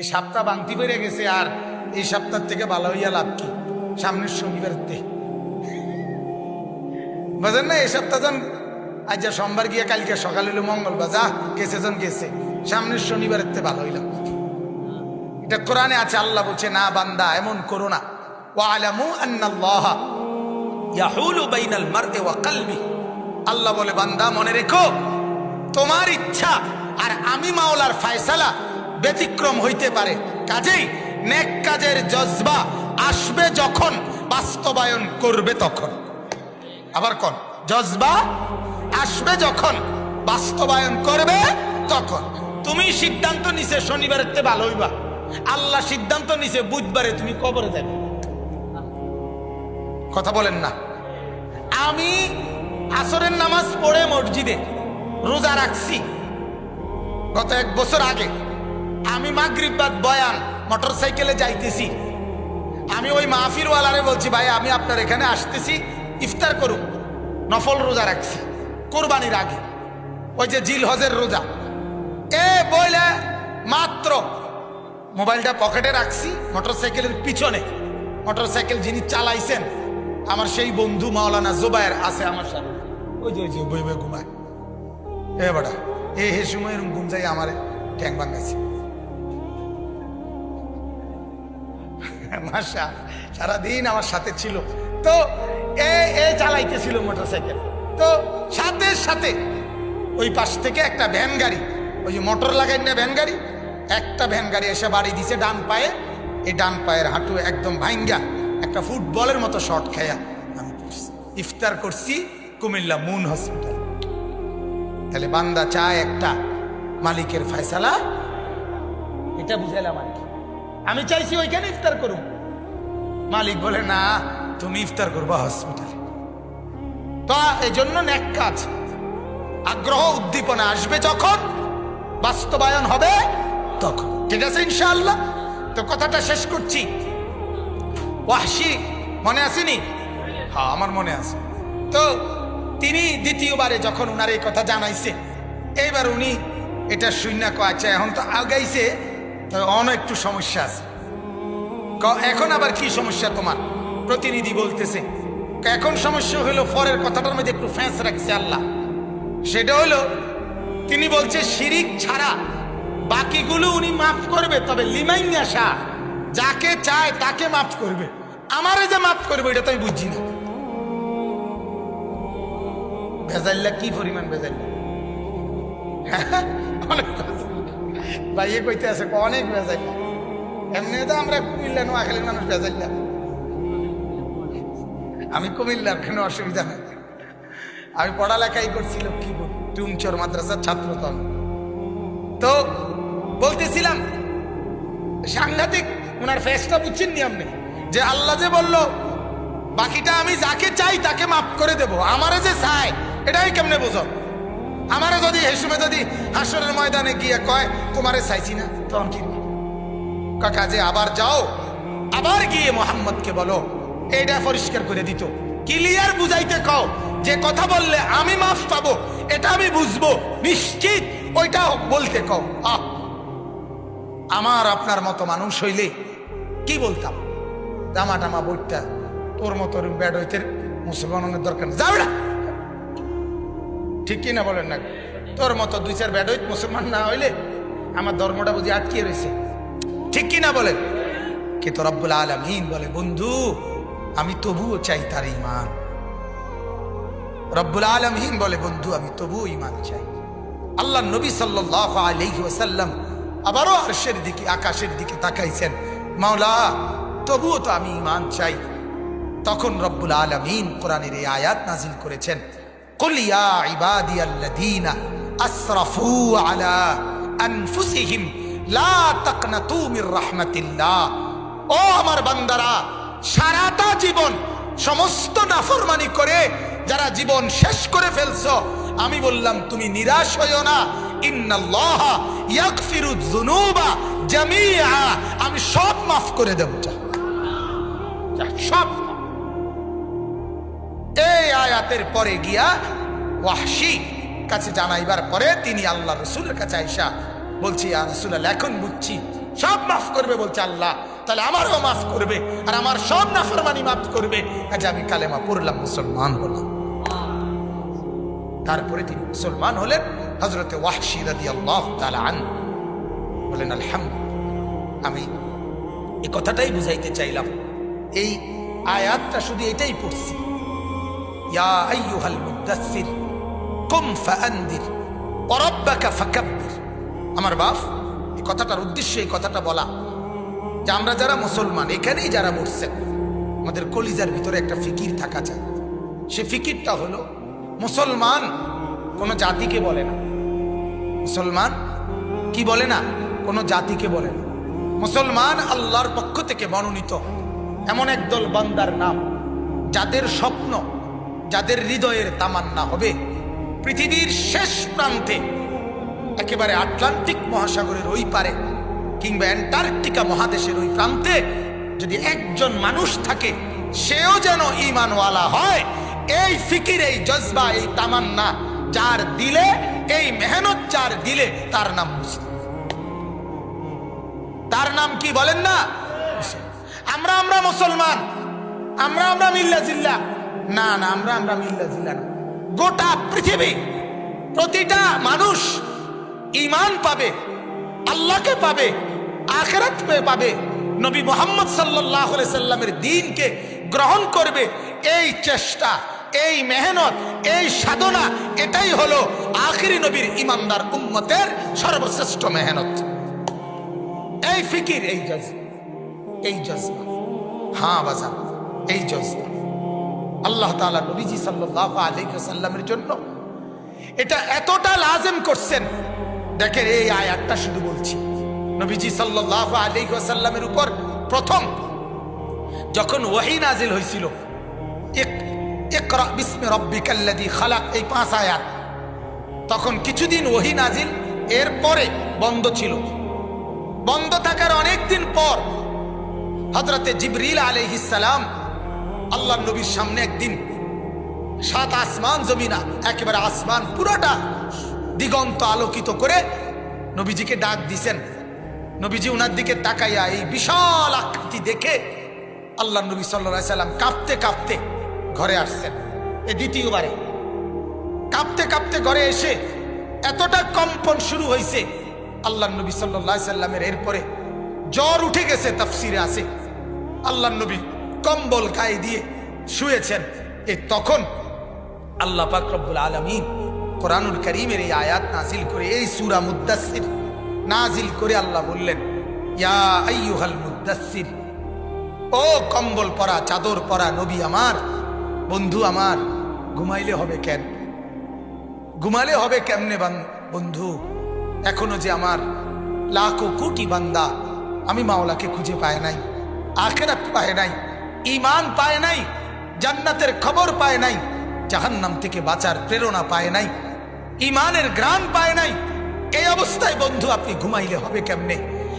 এই সপ্তাহ বাংতি বেড়ে গেছে আর এই সপ্তাহ থেকে ভালো হইয়া লাভ কি? সামনের শনিবার বুঝেন না, এই সপ্তাহ জন আজ যা সোমবার গিয়ে কালকে সকাল হইল, মঙ্গলবার, যা গেছে জন গেছে, সামনের শনিবারের তে ভালো হইলাম। এটা কোরআনে আছে, আল্লাহ বলছে, না বান্দা, এমন করো না। আল্লাহ বলে, বান্দা, মনে রেখো, তোমার ইচ্ছা, আর আমি মাওলার ফয়সালা ব্যতিক্রম হইতে পারে। কাজেই নেক কাজের জজবা আসবে যখন বাস্তবায়ন করবে তখন। আবার কোন? জজবা আসবে যখন বাস্তবায়ন করবে তখন। তুমি সিদ্ধান্ত নিছে শনিবারের তে ভালো হইবা। আল্লাহ সিদ্ধান্ত নিছে বুধবারে তুমি কবরে যাবে। কথা বলেন না। আমি আসরের নামাজ পড়ে মসজিদে রোজা রাখছি। গত এক বছর আগে আমি মাগরিবাদ বয়ান, মোটর সাইকেলে যাইতেছি। আমি ওই মাহফিরওয়ালারে বলছি, ভাই, আমি আপনার এখানে আসতেছি, ইফতার করুন। নফল রোজা রাখছি, কোরবানির আগে। ওই যে জিল হজের রোজা। এ বইলে মাত্র মোবাইলটা পকেটে রাখছি মোটরসাইকেলের পিছনে। মোটরসাইকেল যিনি চালাইছেন, আমার সেই বন্ধু মাওলানা জোবায়ের আছে আমার সাথে ওই যে ওই যে বই বই ঘুমায়। এ বাড়া এ হে সময় এরকম ঘুম যাই আমার ট্যাং ভাঙাইছে। মাসা সারাদিন আমার সাথে ছিল। তো এ এ চালাইতেছিল মোটরসাইকেল। তো সাথে সাথে ওই পাশ থেকে একটা ভ্যান গাড়ি, ওই যে মোটর লাগাই না ভ্যান গাড়ি, একটা ভ্যান গাড়ি এসে বাড়ি দিছে ডান পায়ে। এই ডান পায়ের হাঁটু একদম ভাঙ্গা একটা ফুটবলের মতো শট খাইয়া আমি ইফতার করছি কুমিল্লা মুন হসপিটাল। তাহলে বান্দা চায় একটা মালিকের ফয়সালা। এটা বুঝাইলাম আর কি। আমি চাইছি ওইখানে ইফতার করুন মালিক বলে, না, তুমি ইফতার করবা হসপিটালে তো এই জন্য ন্যাক কাজ। আগ্রহ উদ্দীপনা আসবে যখন, বাস্তবায়ন হবে তখন। ঠিক আছে, ইনশাআল্লাহ? তো কথাটা শেষ করছি। ওয়াহশি, মনে আসেনি? হ্যাঁ আমার মনে আছে। তো তিনি দ্বিতীয়বারে যখন উনার এই কথা জানাইছে, এইবার উনি এটা শূন্য কয়েছে এখন তো আগাইছে তো অনেক একটু সমস্যা আছে। এখন আবার কি সমস্যা তোমার? প্রতিনিধি বলতেছে, এখন সমস্যা হলো পরের কথাটার মধ্যে একটু ফ্যাঁস রাখছে আল্লাহ। সেটা হলো, তিনি বলছে, শিরিক ছাড়া বাকিগুলো উনি মাফ করবে, তবে লিমাইয়া শাহ যাকে চায় তাকে মাফ করবে। আমারে যে মাফ করবে, এটা তো আমি বুঝছি না। ভেজাল্লা কি পরিমাণ ভেজাল্লা? অনেক ভাইয়ে কইতে আছে অনেক ভেজাল্লা এমনি তো আমরা কুমিল্লা নোয়াখালীর মানুষ ভেজাল্লা আমি কুমিল্লার কোনো অসুবিধা নেই। আমি পড়ালেখাই করছি লক্ষ্মীপুর টুমচোর মাদ্রাসার ছাত্র তো আমি। তো বলতেছিলাম, সাংঘাতিক ওনার ফেসটা বুঝছেন নি আপনি? যে আল্লাহ যে বলল, বাকিটা আমি যাকে চাই তাকে মাফ করে দেব। আমারে যে চাই এটাই কেমনে বোঝো? আমারে যদি এই সময় যদি হাসরের ময়দানে গিয়ে কয়, তোমারে চাইছি না, তখন কি যে আবার যাও, আবার গিয়ে মোহাম্মদকে বলো। এটা পরিষ্কার করে দিত। ক্লিয়ার বুঝাইতে কও, যে কথা বললে আমি মাফ পাবো, এটা আমি বুঝব, নিশ্চিত ওইটা বলতে কও। আহ! আমার আপনার মতো মানুষ হইলে কি বলতাম? জামা টামা বইটা তোর মতো ব্যাড হইতে মুসলমানের দরকার যাবে না! ঠিক কি না বলেন না। তোর মতো দুই চার ব্যাড মুসলমান না হইলে আমার ধর্মটা বুঝি আটকে রয়েছে। ঠিক কি না বলেন। কিন্তু রব্বুল আলমিন বলে, বন্ধু, আমি তবুও চাই তার ইমান রব্বুল আলমিন বলে, বন্ধু, আমি তবুও ইমান চাই। আল্লাহ নবী সাল্লাহ ওসাল্লাম আবারও আরশের দিকে, আকাশের দিকে তাকাইছেন। মাওলা, তবুও তো আমি ইমান চাই। তখন রব্বুল আলমিন কোরআনের এই আয়াত নাজিল করেছেন। কলিয়া ইবাদিয়াল্লাদিনা আসরাফু আলা আনফুসিহিম, লা তাকনাতু মির রাহমাতিল্লাহ। ও আমার বান্দারা, সারাটা জীবন সমস্ত নাফরমানি করে যারা জীবন শেষ করে ফেলছো, আমি বললাম, তুমি নিরাশ হইও না। ইন্নাল্লাহ ইয়াগফিরু যুনুবা জামিআ। আমি সব মাফ করে দেব সব। আয়াতের পরে গিয়া ওয়াহশি কাছে জানাইবার পরে তিনি আল্লাহ রসুলের কাছে আইসা বলছি আর রসুল এখন বুঝছি। সব মাফ করবে বলছে আল্লাহ। তাহলে আমারও মাফ করবে আর আমার সব নাফরমানি মাফ করবে। আজ আমি কালেমা পড়লাম, মুসলমান হলাম। তারপরে তিনি মুসলমান হলেন হজরতে ওয়াহশি আল্লাহ আন বলেন, আলহামদুলিল্লাহ, আমি এই কথাটাই বুঝাইতে চাইলাম। এই আয়াতটা শুধু এটাই পড়ছি। ইয়া আইয়ুহাল মুদাসসির কুম ফাআনদির ওয়ারাব্বাকা ফাকাব্বির আমার বাপ, এই কথাটার উদ্দেশ্য এই কথাটা বলা। যে আমরা যারা মুসলমান, এখানেই যারা মরছেন, আমাদের কলিজার ভিতরে একটা ফিকির থাকা চাই। সে ফিকিরটা হলো, মুসলমান কোনো জাতিকে বলে না। মুসলমান কি বলে না? কোনো জাতিকে বলে না। মুসলমান আল্লাহর পক্ষ থেকে মনোনীত। এমন একদল বান্দার নাম, যাদের স্বপ্ন যাদের হৃদয়ের তামান্না হবে, পৃথিবীর শেষ প্রান্তে, একেবারে আটলান্টিক মহাসাগরের ওই পারে কিংবা অ্যান্টার্কটিকা মহাদেশের ওই প্রান্তে যদি একজন মানুষ থাকে, সেও যেন ইমানওয়ালা হয়। এই ফিকির, এই জজবা, এই তামান্না, যার দিলে, এই মেহনত যার দিলে, তার নাম মুসলিম। তার নাম কি বলেন না? আমরা আমরা মুসলমান, আমরা আমরা মিল্লা জিল্লা। না না, আমরা আমরা মিল্লা জিল্লা না। গোটা পৃথিবী প্রতিটা মানুষ ইমান পাবে, আল্লাহকে পাবে আখেরাত পাবে, নবী মোহাম্মদ সাল্লাহ সাল্লামের দিনকে গ্রহণ করবে। এই চেষ্টা, এই মেহনত, এই সাধনা, এটাই হলো আখিরি নবীর ইমানদার উম্মতের সর্বশ্রেষ্ঠ মেহনত। এই ফিকির, এই জজবা এই জজবা। হ্যাঁ বাজান, এই জজবা। আল্লাহ তাআলা নবীজি সাল্লাল্লাহু আলাইহি ওয়াসাল্লামের জন্য এটা এতটা লাজেম করছেন। দেখেন এই আয়াতটা শুধু বলছি। নবীজি সাল্লাল্লাহু আলাইহি ওয়াসাল্লামের উপর প্রথম যখন ওয়াহি নাজিল হয়েছিল খালাক, এই পাঁচ আয়াত। তখন কিছুদিন ওহি নাজিল এরপরে বন্ধ ছিল। বন্ধ থাকার অনেক দিন পর হজরতে জিবরিল আলাইহিসালাম আল্লাহ নবীর সামনে একদিন সাত আসমান জমিনা, একেবারে আসমান পুরোটা দিগন্ত আলোকিত করে নবীজিকে ডাক দিছেন। নবীজি উনার দিকে তাকাইয়া এই বিশাল আকৃতি দেখে আল্লাহ নবী সাল্লা সাল্লাম কাঁপতে কাঁপতে ঘরে আসছেন। এ দ্বিতীয়বারে কাঁপতে কাঁপতে ঘরে এসে এতটা কম্পন শুরু হয়েছে আল্লাহ নবী সাল্লাহ সাল্লামের এরপরে জ্বর উঠে গেছে, তাফসিরে আছে। আল্লাহ নবী কম্বল গায়ে দিয়ে শুয়েছেন, এ তখন আল্লাহ পাক রব্বুল আলমিন কোরআনুল করিমের এই আয়াত নাজিল করে, এই সুরা মুদাসির নাজিল করে আল্লাহ বললেন মুদাসির ও কম্বল পরা, চাদর পরা নবী আমার, বন্ধু আমার, ঘুমাইলে হবে কেন? ঘুমালে হবে কেমনে বান- বন্ধু? এখনও যে আমার লাখো কোটি বান্দা আমি মাওলাকে খুঁজে পায় নাই, আখেরাত পায় নাই ইমান পায় নাই, জান্নাতের খবর পায় নাই, জাহান্নাম থেকে বাঁচার প্রেরণা পায় নাই, ইমানের গ্রাম পায় নাই। এই অবস্থায় বন্ধু, আপনি ঘুমাইলে হবে কেমনে?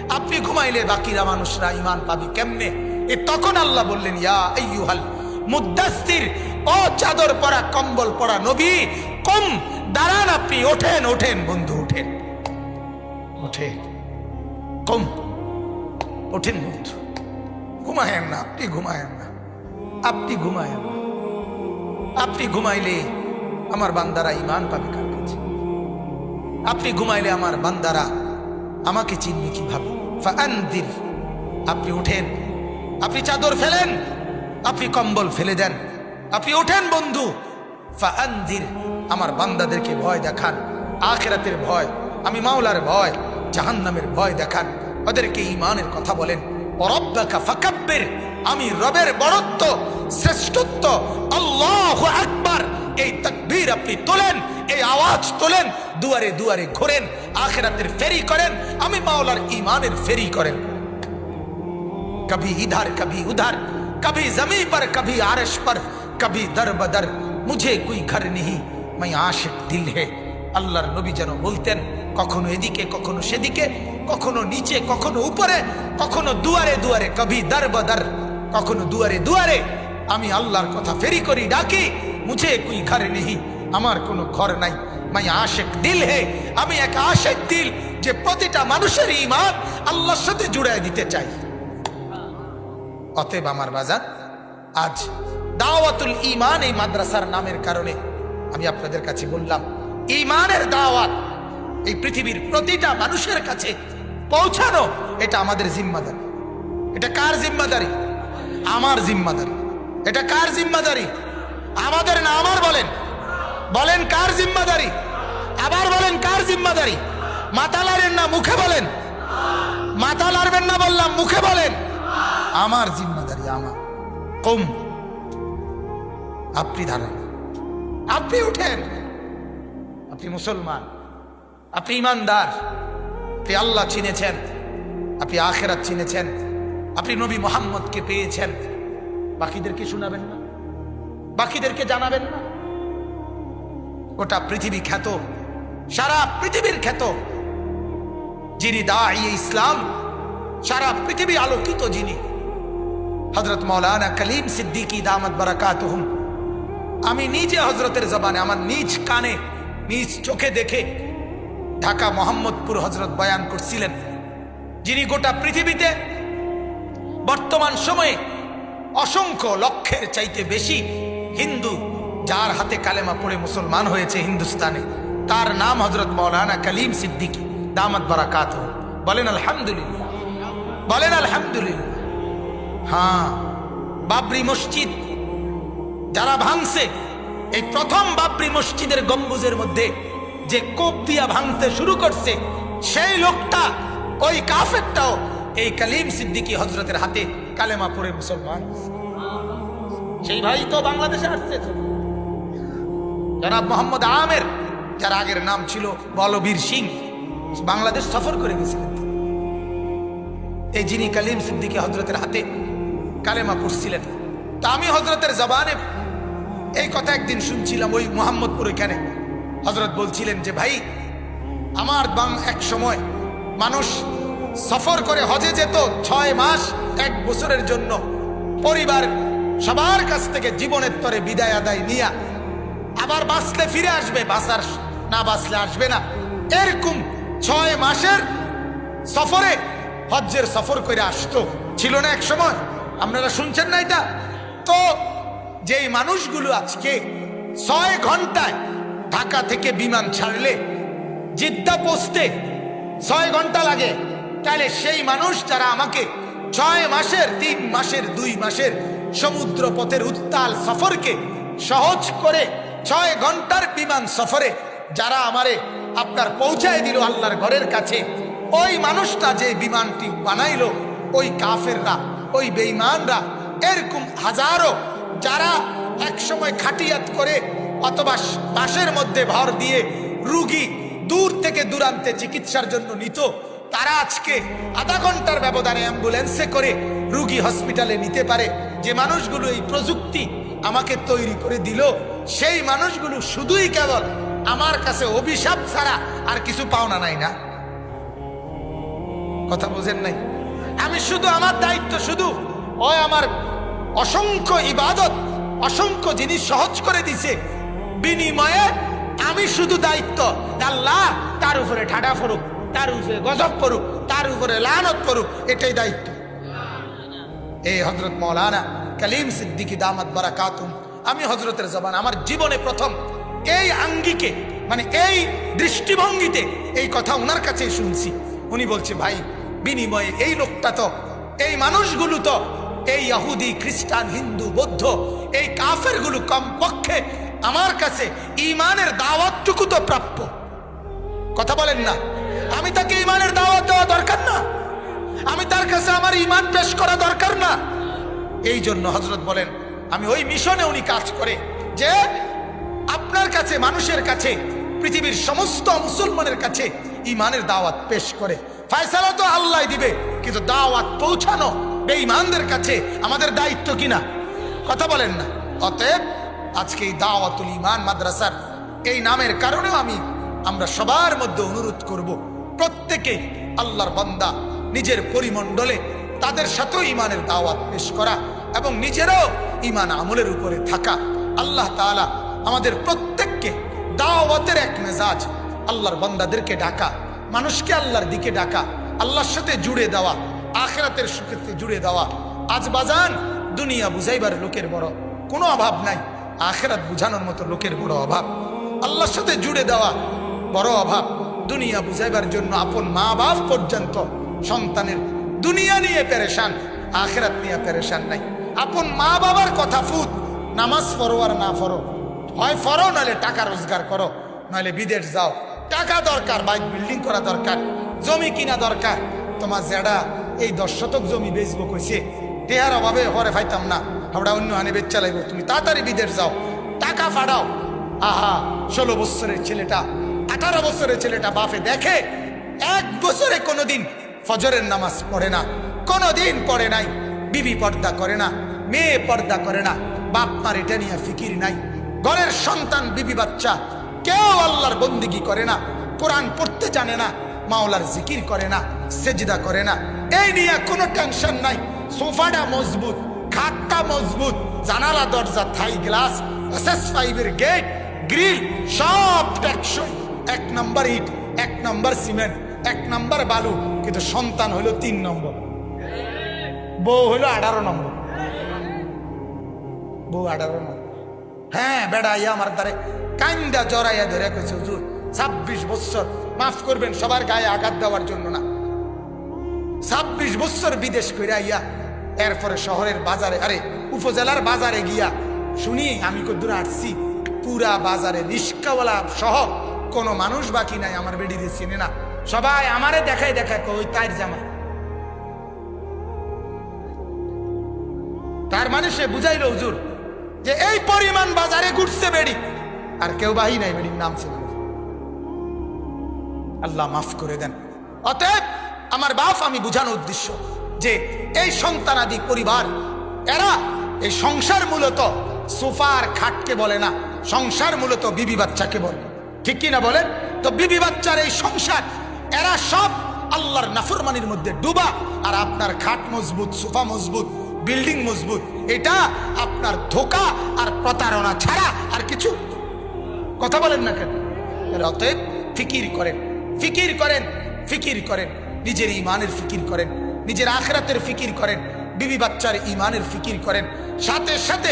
আপনি ঘুমাইলে বাকিরা মানুষরা ইমান পাবে কেমনে? এ তখন আল্লাহ বললেন, ইয়া মুদাস্তির ও চাদর পরা, কম্বল পরা নবী, কম, দাঁড়ান আপনি, ওঠেন ওঠেন, বন্ধু, ওঠেন। ওঠেন। কম, ওঠেন বন্ধু। ঘুমায়েন না, আপনি ঘুমায়েন। আপনি ঘুমায়েন আপনি ঘুমাইলে আমার বান্দারা ইমান পাবে কার কাছে? আপনি ঘুমাইলে আমার বান্দারা আমাকে চিনবে কীভাবে? ফাআনদির। আপনি উঠেন। আপনি চাদর ফেলেন। আপনি কম্বল ফেলে দেন। আপনি ওঠেন, বন্ধু। আমার বান্দাদেরকে ভয় দেখান। আখেরাতের ভয়, আমি মাওলার ভয়, জাহান্নামের ভয় দেখান। ওদেরকে ইমানের কথা বলেন। অরব্বাকা ফাকাব্বির। আমি রবের বড়ত্ব, শ্রেষ্ঠত্ব, আল্লাহ একবার এই তকবীর আপনি তোলেন, এই আওয়াজ তোলেন, দুয়ারে দুয়ারে ঘোরেন, আখেরাতের ফেরি করেন, আমি মাওলার ইমানের ফেরি করেন। কবি ইধার, কবি উধার, কবি জমি পর, কবি আরশ পর, কবি দর বদর, মুঝে কুই ঘর নেই মাই আশিক দিল হে। আল্লাহর নবী যেন বলতেন, কখনো এদিকে, কখনো সেদিকে, কখনো নিচে, কখনো উপরে, কখনো দুয়ারে দুয়ারে কবি দর বদর। কখনো দুয়ারে দুয়ারে আমি আল্লাহর কথা ফেরি করি, ডাকি মুঝে কুই ঘর নেই আমার কোনো ঘর নাই। মাই আশেক দিল হে, আমি এক আশেক দিল যে প্রতিটা মানুষের ইমান আল্লাহর সাথে জুড়াই দিতে চাই। অতএব আমার বাজার আজ দাওয়াতুল ইমান এই মাদ্রাসার নামের কারণে আমি আপনাদের কাছে বললাম ইমানের দাওয়াত এই পৃথিবীর প্রতিটা মানুষের কাছে পৌঁছানো, এটা আমাদের জিম্মাদারি। এটা কার জিম্মাদারি? আমার জিম্মাদারি। এটা কার জিম্মাদারি? আমাদের না আমার বলেন? বলেন কার জিম্মাদারি? আবার বলেন কার জিম্মাদারি? মাথা লাড়েন না মুখে বলেন? মাথা লাড়বেন না বললাম, মুখে বলেন? আমার জিম্মাদারি আমার। কম। আপনি ধারেন আপনি উঠেন। আপনি মুসলমান। আপনি ইমানদার। আপনি আল্লাহ চিনেছেন। আপনি আখেরাত চিনেছেন। আপনি নবী মোহাম্মদকে পেয়েছেন। বাকিদেরকে শোনাবেন না? বাকিদেরকে জানাবেন না? ওটা পৃথিবী খ্যাত, সারা পৃথিবীর খ্যাত। যিনি দাঁড়ি ইসলাম, সারা পৃথিবী আলোকিত যিনি। হজরত মৌলানা কলিম সিদ্দিকি দামত বারাকাত আমি নিজে হজরতের জবানে, আমার নিজ কানে, নিজ চোখে দেখে ঢাকা মোহাম্মদপুর হজরত বয়ান করছিলেন। যিনি গোটা পৃথিবীতে বর্তমান সময়ে অসংখ্য লক্ষের চাইতে বেশি হিন্দু যার হাতে কালেমা পড়ে মুসলমান হয়েছে হিন্দুস্তানে। তার নাম হজরত মৌলানা কলিম সিদ্দিকি। দামত বারাকাত। বলেন আলহামদুলিল্লাহ। বলেন আলহামদুলিল্লাহ। হ্যাঁ বাবরি মসজিদ যারা ভাঙছে, এই প্রথম বাবরি মসজিদের গম্বুজের মধ্যে যে কোপ দিয়া ভাঙতে শুরু করছে, সেই লোকটা ওই কাফেরটাও এই কালিম সিদ্দিকী হজরতের হাতে কালেমা পড়ে মুসলমান। সেই ভাই তো বাংলাদেশে আসছে জনাব মোহাম্মদ আমের, যার আগের নাম ছিল বলবীর সিং, বাংলাদেশ সফর করে গেছিলেন। এই যিনি কালিম সিদ্দিকী হজরতের হাতে কালেমা পড়ছিলেন, তা আমি হজরতের জবানে এই কথা একদিন শুনছিলাম ওই মোহাম্মদপুর এখানে হজরত বলছিলেন যে, ভাই, আমার বাং এক সময় মানুষ সফর করে হজে যেত ছয় মাস এক বছরের জন্য। পরিবার সবার কাছ থেকে জীবনের তরে বিদায় আদায় নিয়া আবার বাঁচলে ফিরে আসবে, বাঁচার না বাঁচলে আসবে না। এরকম ছয় মাসের সফরে হজ্জের সফর করে আসতো। ছিল না এক সময়, আপনারা শুনছেন না এটা? তো যেই মানুষগুলো আজকে ছয় ঘন্টায় ঢাকা থেকে বিমান ছাড়লে জিদ্দা পৌঁছতে ছয় ঘণ্টা লাগে। তাহলে সেই মানুষ যারা আমাকে ছয় মাসের, তিন মাসের, দুই মাসের সমুদ্র পথের উত্তাল সফরকে সহজ করে ছয় ঘণ্টার বিমান সফরে যারা আমারে আপনার পৌঁছায় দিল আল্লাহর ঘরের কাছে, ওই মানুষটা যে বিমানটি বানাইল, ওই কাফেররা, ওই বেইমানরা এরকম হাজারো যারা একসময় খাটিয়াত করে অথবা বাসের মধ্যে ভর দিয়ে রুগী দূর থেকে দূরান্তে চিকিৎসার জন্য নিত তারা আজকে আধা ঘণ্টার ব্যবধানে অ্যাম্বুলেন্সে করে রুগী হসপিটালে নিতে পারে। যে মানুষগুলো এই প্রযুক্তি আমাকে তৈরি করে দিল, সেই মানুষগুলো শুধুই কেবল আমার কাছে অভিশাপ ছাড়া আর কিছু পাওনা নাই না। কথা বোঝেন নাই? আমি শুধু আমার দায়িত্ব, শুধু ওই আমার অসংখ্য ইবাদত, অসংখ্য জিনিস সহজ করে দিছে। বিনিময়ে আমি শুধু দায়িত্ব, আল্লাহ তার উপরে ঠাডা ফরুক তার উপরে গজব করুক, তার উপরে লানত করুক, এটাই দায়িত্ব। এই হজরত মৌলানা কালিম সিদ্দিকি দামাত বারা কাতুম আমি হজরতের জবান, আমার জীবনে প্রথম এই আঙ্গিকে মানে এই দৃষ্টিভঙ্গিতে এই কথা ওনার কাছে শুনছি। উনি বলছে, ভাই, বিনিময়ে এই লোকটা তো, এই মানুষগুলো তো, এই ইহুদি, খ্রিস্টান, হিন্দু, বৌদ্ধ, এই কাফেরগুলো কমপক্ষে আমার কাছে ইমানের দাওয়াতটুকু তো প্রাপ্য। কথা বলেন না। আমি তাকে ইমানের দাওয়াত দেওয়া দরকার না। আমি তার কাছে আমার ইমান পেশ করা দরকার না। এই জন্য হজরত বলেন, আমি ওই মিশনে উনি কাজ করে যে আপনার কাছে, মানুষের কাছে, পৃথিবীর সমস্ত মুসলমানের কাছে ইমানের দাওয়াত পেশ করে। ফয়সালা তো আল্লাহ দিবে, কিন্তু দাওয়াত পৌঁছানো বেঈমানদের কাছে আমাদের দায়িত্ব কিনা? কথা বলেন না। অতএব আজকে এই দাওয়াতুল ইমান মাদ্রাসার এই নামের কারণেও আমি, আমরা সবার মধ্যে অনুরোধ করব প্রত্যেকে আল্লাহর বান্দা, নিজের পরিমণ্ডলে তাদের সাথেও ইমানের দাওয়াত পেশ করা এবং নিজেরাও ইমান আমলের উপরে থাকা। আল্লাহ তাআলা আমাদের প্রত্যেককে দাওয়াতের এক মেজাজ আল্লাহর বান্দাদেরকে ডাকা, মানুষকে আল্লাহর দিকে ডাকা, আল্লাহর সাথে জুড়ে দেওয়া, আখেরাতের সুখেতে জুড়ে দেওয়া। আজ বাজান দুনিয়া বুঝাইবার লোকের বড়, কোনো অভাব নাই, আখেরাত বুঝানোর মতো লোকের বড় অভাব। আল্লাহর সাথে জুড়ে দেওয়া বড় অভাব। দুনিয়া বুঝাইবার জন্য আপন মা বাপ পর্যন্ত সন্তানের দুনিয়া নিয়ে পেরেশান, আখেরাত নিয়ে পেরেশান নাই। আপন মা বাবার কথা ফুত, নামাজ পড়ো আর না ফরো হয় ফরো নাহলে টাকা রোজগার করো, নাহলে বিদেশ যাও। টাকা দরকার, বাইক বিল্ডিং করা দরকার, জমি কিনা দরকার। তোমার জেডা, এই দশ শতক জমি বেচবো কইছে টেহার অভাবে হরে ফাইতাম না। আমরা অন্য আনে বেচ চালাইব তুমি তাড়াতাড়ি বিদেশ যাও। টাকা ফাড়াও। আহা, ষোলো বছরের ছেলেটা আঠারো বছরের ছেলেটা বাপে দেখে এক বছরে কোনোদিন ফজরের নামাজ পড়ে না, কোনোদিন পড়ে নাই, বিবি পর্দা করে না, মেয়ে পর্দা করে না, বাপ মার এটা নিয়ে ফিকির নাই। ঘরের সন্তান, বিবি বাচ্চা, কেউ আল্লাহর বন্দিগি করে না, কোরআন পড়তে জানে না, মাওলার জিকির করে না, সেজিদা করে না। এই নিয়ে কোনো টেনশন নাই, সোফাটা মজবুত, খাটটা মজবুত, জানালা, দরজা, থাই, গ্লাস, এসএস ফাইভের গেট, গ্রিল, সব টেকসই। এক নম্বর ইট, এক নম্বর সিমেন্ট, এক নম্বর বালু, কিন্তু সন্তান হলো তিন নম্বর। বউ হলো আঠারো নম্বর। বউ আঠারো নম্বর। হ্যাঁ বেড়া, ইয়া আমার দ্বারে কান্দা জড়াইয়া ধরে কইছে, হুজুর, ছাব্বিশ বছর মাফ করবেন, সবার গায়ে আঘাত দেওয়ার জন্য না। ছাব্বিশ বছর বিদেশ কইরা ইয়া এরপরে শহরের বাজারে, আরে, উপজেলার বাজারে গিয়া, শুনি, আমি কদ্দুর আসছি, পুরা বাজারে রিস্কাওয়ালা সহ কোনো মানুষ বাকি নাই, আমার বেডিতে চিনে না। সবাই আমারে দেখাই দেখায় কই তার জামাই। তার মানে সে বুঝাইলো, হুজুর, যে এই পরিমাণ বাজারে ঘুরছে বেড়ি, আর কেউ বাহি নাই বেড়ির নাম ছিল আল্লাহ মাফ করে দেন। অতএব আমার বাপ, আমি বুঝানোর উদ্দেশ্য যে এই সন্তানাদি পরিবার, এরা এই সংসার মূলত সোফার খাটকে বলে না, সংসার মূলত বিবি বাচ্চাকে বলে। ঠিক কি না বলেন? তো বিবি বাচ্চার এই সংসার, এরা সব আল্লাহর নাফরমানির মধ্যে ডুবা, আর আপনার খাট মজবুত, সোফা মজবুত, বিল্ডিং মজবুত, এটা আপনার ধোকা আর প্রতারণা ছাড়া আর কিছু। কথা বলেন না কেন? অতএব ফিকির করেন ফিকির করেন ফিকির করেন, নিজের ইমানের ফিকির করেন, নিজের আখরাতের ফিকির করেন, বিবি বাচ্চার ইমানের ফিকির করেন। সাথে সাথে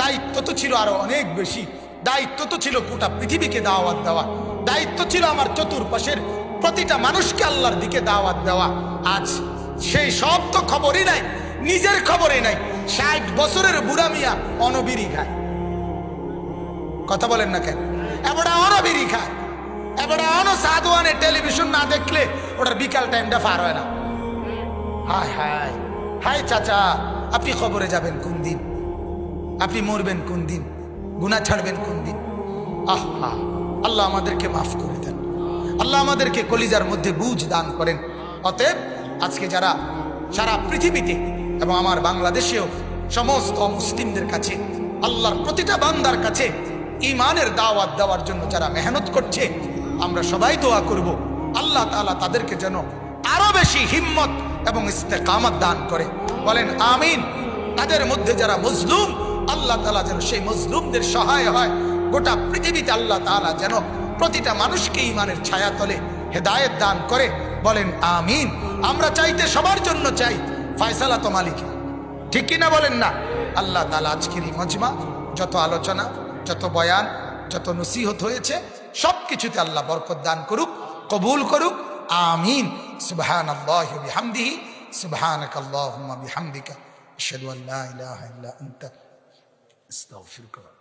দায়িত্ব তো ছিল আরও অনেক বেশি। দায়িত্ব তো ছিল গোটা পৃথিবীকে দাওয়াত দেওয়া। দায়িত্ব ছিল আমার চতুর্পাশের প্রতিটা মানুষকে আল্লাহর দিকে দাওয়াত দেওয়া। আজ সেই সব তো খবরই নাই, নিজের খবরই নাই। ষাট বছরের বুড়া মিয়া অনবিরি খায়। কথা বলেন না কেন? এবারে অনবিরি খায়। এবারে অন সাধুয়ানের টেলিভিশন না দেখলে ওটার বিকাল টাইমটা পার হয় না। হায় হায় হায় চাচা, আপনি খবরে যাবেন কোন দিন? আপনি মরবেন কোন দিন? গুণা ছাড়বেন কোন দিন? আহ, আল্লাহ আমাদেরকে মাফ করে দেন। আল্লাহ আমাদেরকে কলিজার মধ্যে বুঝ দান করেন। অতএব আজকে যারা সারা পৃথিবীতে এবং আমার বাংলাদেশেও সমস্ত মুসলিমদের কাছে, আল্লাহর প্রতিটা বান্দার কাছে ইমানের দাওয়াত দেওয়ার জন্য যারা মেহনত করছে, আমরা সবাই দোয়া করব। আল্লাহ তালা তাদেরকে যেন আরও বেশি হিম্মত এবং ইস্তেকামত দান করে। বলেন, আমিন। তাদের মধ্যে যারা মজলুম আল্লাহ তাআলা যেন সেই মজলুমদের সহায় হয়। গোটা পৃথিবীতে আল্লাহ তাআলা যেন প্রতিটা মানুষকে ইমানের ছায়া তলে হেদায়েত দান করে। বলেন, আমিন। আমরা চাইতে সবার জন্য চাই। ফয়সালা তো মালিক। ঠিক কিনা বলেন না? আল্লাহ তালা আজকের এই মজমা, যত আলোচনা, যত বয়ান, যত নসিহত হয়েছে সব কিছুতে আল্লাহ বরকত দান করুক, কবুল করুক। আমিন। সুবহান আল্লাহ বিহামদিহি সুবহানাক আল্লাহুম্মা বিহামদিকা। আশহাদু আল্লা ইলাহা ইল্লা আনতা। Estağfirullah.